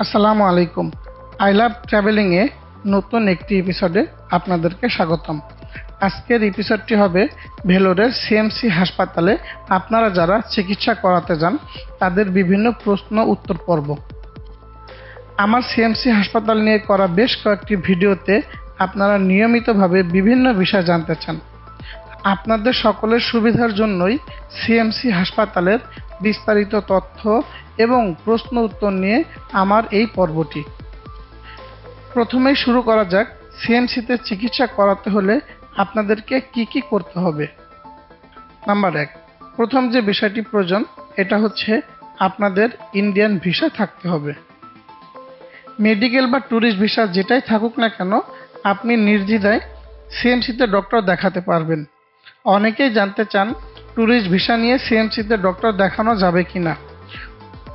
আসসালামু আলাইকুম। I love ট্রাভেলিংয়ে নতুন একটি এপিসোডে আপনাদেরকে স্বাগতম। আজকের এপিসোডটি হবে ভেলোরের সিএমসি হাসপাতালে আপনারা যারা চিকিৎসা করাতে যান, তাদের বিভিন্ন প্রশ্ন উত্তর পর্ব। আমার সিএমসি হাসপাতাল নিয়ে করা বেশ কয়েকটি ভিডিওতে আপনারা নিয়মিতভাবে বিভিন্ন বিষয় জানতে চান। আপনাদের সকলের সুবিধার জন্যই সিএমসি হাসপাতালের বিস্তারিত তথ্য এবং প্রশ্ন উত্তর নিয়ে আমার এই পর্বটি। প্রথমেই শুরু করা যাক সিএমসিতে চিকিৎসা করাতে হলে আপনাদেরকে কি কি করতে হবে। নাম্বার এক, প্রথম যে বিষয়টি প্রয়োজন, এটা হচ্ছে আপনাদের ইন্ডিয়ান ভিসা থাকতে হবে। মেডিকেল বা ট্যুরিস্ট ভিসা যেটাই থাকুক না কেন, আপনি নির্দ্বিধায় সিএমসিতে ডক্টর দেখাতে পারবেন। অনেকেই জানতে চান ট্যুরিস্ট ভিসা নিয়ে সিএমসিতে ডক্টর দেখানো যাবে কি না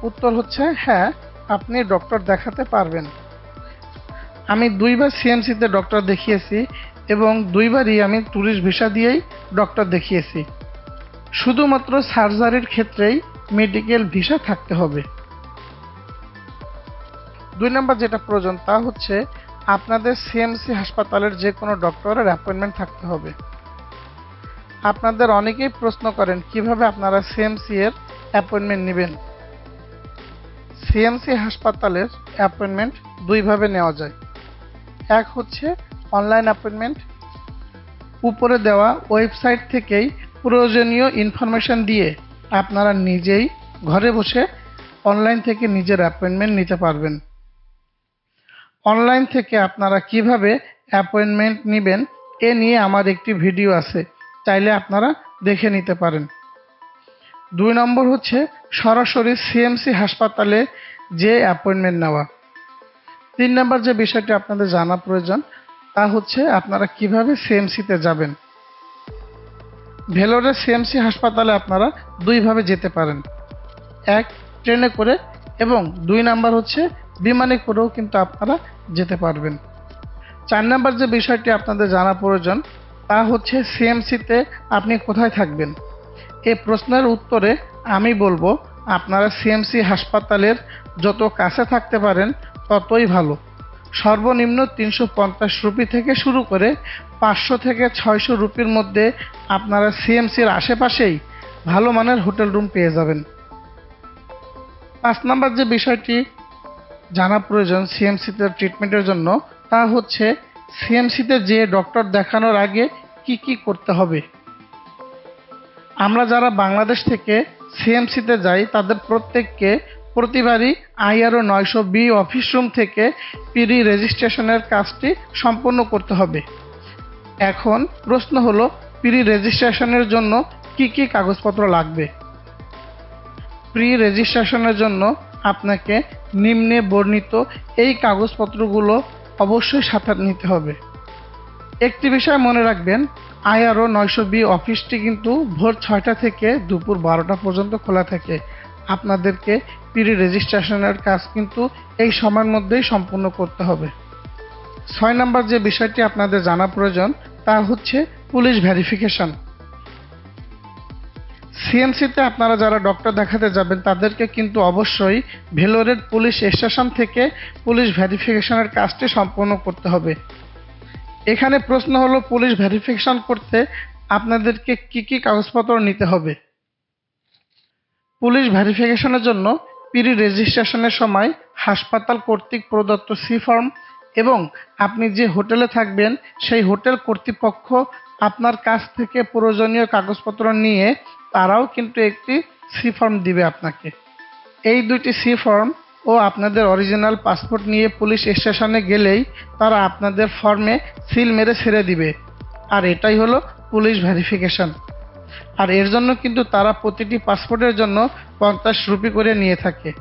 উত্তর হচ্ছে হ্যাঁ আপনি ডক্টর দেখাতে পারবেন। আমি দুইবার সিএমসিতে ডক্টর দেখিয়েছি এবং দুইবারই আমি ট্যুরিস্ট ভিসা দিয়েই ডক্টর দেখিয়েছি। শুধুমাত্র সার্জারির ক্ষেত্রেই মেডিকেল ভিসা থাকতে হবে। দুই নম্বর যেটা প্রয়োজন, তা হচ্ছে আপনাদের সিএমসি হাসপাতালের যে কোনো ডক্টরের অ্যাপয়েন্টমেন্ট থাকতে হবে। আপনাদের অনেকেই প্রশ্ন করেন, কীভাবে আপনারা সিএমসি এর অ্যাপয়েন্টমেন্ট নেবেন? সিএমসি হাসপাতালের অ্যাপয়েন্টমেন্ট দুইভাবে নেওয়া যায়। এক হচ্ছে অনলাইন অ্যাপয়েন্টমেন্ট উপরে দেওয়া ওয়েবসাইট থেকেই প্রয়োজনীয় ইনফরমেশন দিয়ে আপনারা নিজেই ঘরে বসে অনলাইন থেকে নিজের অ্যাপয়েন্টমেন্ট নিতে পারবেন। অনলাইন থেকে আপনারা কীভাবে অ্যাপয়েন্টমেন্ট নেবেন, এ নিয়ে আমার একটি ভিডিও আছে। চাইলে আপনারা দেখে নিতে পারেন। দুই নম্বর হচ্ছে সরাসরি সিএমসি হাসপাতালে যে অ্যাপয়েন্টমেন্ট নেওয়া। তিন নম্বর যে বিষয়টি আপনাদের জানা প্রয়োজন, তা হচ্ছে আপনারা কীভাবে সিএমসিতে যাবেন। ভেলোরের সিএমসি হাসপাতালে আপনারা দুইভাবে যেতে পারেন। এক, ট্রেনে করে এবং দুই নাম্বার হচ্ছে বিমানে করেও কিন্তু আপনারা যেতে পারবেন। চার নাম্বার যে বিষয়টি আপনাদের জানা প্রয়োজন তা হচ্ছে সিএমসিতে আপনি কোথায় থাকবেন? এ প্রশ্নের উত্তরে আমি বলব, আপনারা সিএমসি হাসপাতালের যত কাছে থাকতে পারেন ততই ভালো। সর্বনিম্ন তিনশো পঞ্চাশ রুপি থেকে শুরু করে পাঁচশো থেকে ছয়শো রুপির মধ্যে আপনারা সিএমসির আশেপাশেই ভালো মানের হোটেল রুম পেয়ে যাবেন। পাঁচ নাম্বার যে বিষয়টি জানা প্রয়োজন সিএমসিতে ট্রিটমেন্টের জন্য, তা হচ্ছে সিএমসিতে যে ডক্টর দেখানোর আগে কি কি করতে হবে? আমরা যারা বাংলাদেশ থেকে সিএমসিতে যাই, তাদের প্রত্যেককে প্রতিবারই আইআরও নয়শো বি অফিস রুম থেকে পিডি রেজিস্ট্রেশনের কাজটি সম্পন্ন করতে হবে। এখন প্রশ্ন হলো প্রি রেজিস্ট্রেশনের জন্য কি কি কাগজপত্র লাগবে? প্রি রেজিস্ট্রেশনের জন্য আপনাকে নিম্নে বর্ণিত এই কাগজপত্রগুলো অবশ্যই সাথে নিতে হবে। একটি বিষয় মনে রাখবেন, আইআরও নয়শো বি অফিসটি কিন্তু ভোর ছয়টা থেকে দুপুর বারোটা পর্যন্ত খোলা থাকে। আপনাদেরকে প্রি রেজিস্ট্রেশনের কাজ কিন্তু এই সময়ের মধ্যেই সম্পূর্ণ করতে হবে। ছয় নম্বর যে বিষয়টি আপনাদের জানা প্রয়োজন, তা হচ্ছে পুলিশ ভেরিফিকেশন। সিএমসিতে আপনারা যারা ডক্টর দেখাতে যাবেন, তাদেরকে কিন্তু অবশ্যই ভেলোরের পুলিশ স্টেশন থেকে পুলিশ ভেরিফিকেশনের কাজটি সম্পন্ন করতে হবে। এখানে প্রশ্ন হলো, পুলিশ ভেরিফিকেশন করতে আপনাদেরকে কি কি কাগজপত্র নিতে হবে? পুলিশ ভেরিফিকেশনের জন্য পিরি রেজিস্ট্রেশনের সময় হাসপাতাল কর্তৃক প্রদত্ত সি ফর্ম এবং আপনি যে হোটেলে থাকবেন, সেই হোটেল কর্তৃপক্ষ আপনার কাছ থেকে প্রয়োজনীয় কাগজপত্র নিয়ে তারাও কিন্তু একটি সি ফর্ম দিবে আপনাকে। এই দুইটি সি ফর্ম ও আপনাদের অরিজিনাল পাসপোর্ট নিয়ে পুলিশ স্টেশনে গেলেই তারা আপনাদের ফর্মে সিল মেরে ছেড়ে দিবে। আর এটাই হলো পুলিশ ভেরিফিকেশন আর এর জন্য কিন্তু তারা প্রতিটি পাসপোর্টের জন্য পঞ্চাশ রুপি করে নিয়ে থাকে।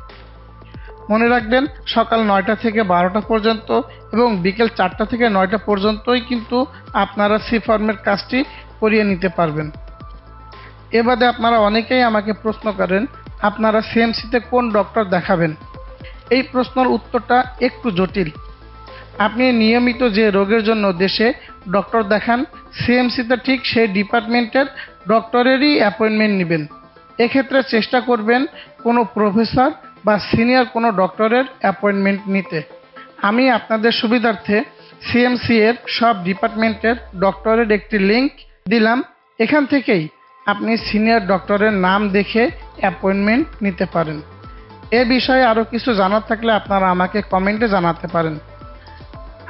মনে রাখবেন, সকাল নয়টা থেকে বারোটা পর্যন্ত এবং বিকেল চারটা থেকে নয়টা পর্যন্তই কিন্তু আপনারা সি ফর্মের কাজটি করিয়ে নিতে পারবেন। এ আপনারা অনেকেই আমাকে প্রশ্ন করেন, আপনারা সিএমসিতে কোন ডক্টর দেখাবেন? এই প্রশ্নের উত্তরটা একটু জটিল। আপনি নিয়মিত যে রোগের জন্য দেশে ডক্টর দেখান সিএমসিতে ঠিক সেই ডিপার্টমেন্টের ডক্টরেরই অ্যাপয়েন্টমেন্ট নেবেন। এক্ষেত্রে চেষ্টা করবেন কোনো প্রফেসর বা সিনিয়র কোনো ডক্টরের অ্যাপয়েন্টমেন্ট নিতে। আমি আপনাদের সুবিধার্থে সিএমসি এর সব ডিপার্টমেন্টের ডক্টরের একটি লিংক দিলাম। এখান থেকেই আপনি সিনিয়র ডক্টরের নাম দেখে অ্যাপয়েন্টমেন্ট নিতে পারেন। এ বিষয়ে আরও কিছু জানার থাকলে আপনারা আমাকে কমেন্টে জানাতে পারেন।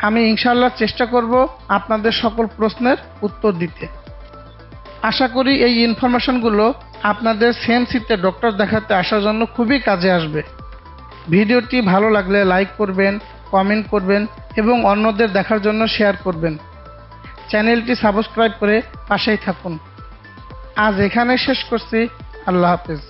আমি ইনশাল্লাহ চেষ্টা করব আপনাদের সকল প্রশ্নের উত্তর দিতে। আশা করি এই ইনফরমেশনগুলো আপনাদের সিএমসিতে ডক্টর দেখাতে আসার জন্য খুবই কাজে আসবে। ভিডিওটি ভালো লাগলে লাইক করবেন, কমেন্ট করবেন এবং অন্যদের দেখার জন্য শেয়ার করবেন। চ্যানেলটি সাবস্ক্রাইব করে পাশেই থাকুন। আজ এখানে শেষ করছি। আল্লাহ হাফেজ।